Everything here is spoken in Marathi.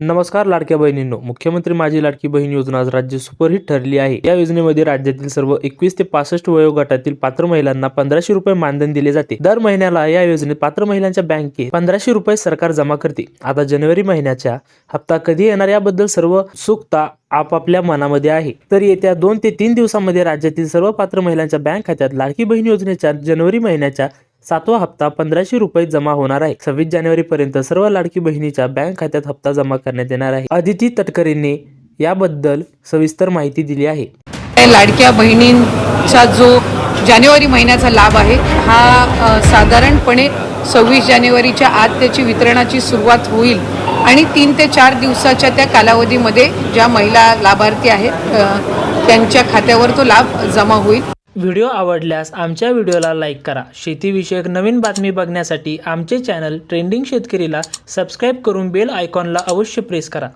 नमस्कार लाडक्या बहिणींनो. मुख्यमंत्री माझी लाडकी बहीण योजना आज राज्य सुपरहिट ठरली आहे. या योजनेमध्ये राज्यातील सर्व एकवीस ते पासष्ट वयोगटातील पात्र महिलांना पंधराशे रुपये मानधन दिले जाते. दर महिन्याला या योजनेत पात्र महिलांच्या बँकेत पंधराशे रुपये सरकार जमा करते. आता जानेवारी महिन्याच्या हप्ता कधी येणार याबद्दल सर्व सुखता आपापल्या मनामध्ये आहे. तर येत्या दोन ते तीन दिवसांमध्ये राज्यातील सर्व पात्र महिलांच्या बँक खात्यात लाडकी बहीण योजनेच्या जानेवारी महिन्याच्या सातवा हप्ता पंधराशे रुपये जमा होणार आहे. सव्वीस जानेवारी पर्यंत सर्व लाडकी बहिणीच्या बँक खात्यात हप्ता जमा करण्यात येणार आहे. अदिती तटकरेंनी याबद्दल सविस्तर माहिती दिली आहे. लाडक्या बहिणींचा जो जानेवारी महिन्याचा लाभ आहे हा साधारणपणे सव्वीस जानेवारीच्या आत त्याची वितरणाची सुरुवात होईल आणि तीन ते चार दिवसाच्या त्या कालावधीमध्ये ज्या महिला लाभार्थी आहेत त्यांच्या खात्यावर तो लाभ जमा होईल. व्हिडिओ आवडल्यास आमच्या व्हिडिओला लाईक करा. शेतीविषयक नवीन बातमी बघण्यासाठी आमचे चॅनल ट्रेंडिंग शेतकरीला सबस्क्राईब करून बेल आयकॉनला अवश्य प्रेस करा.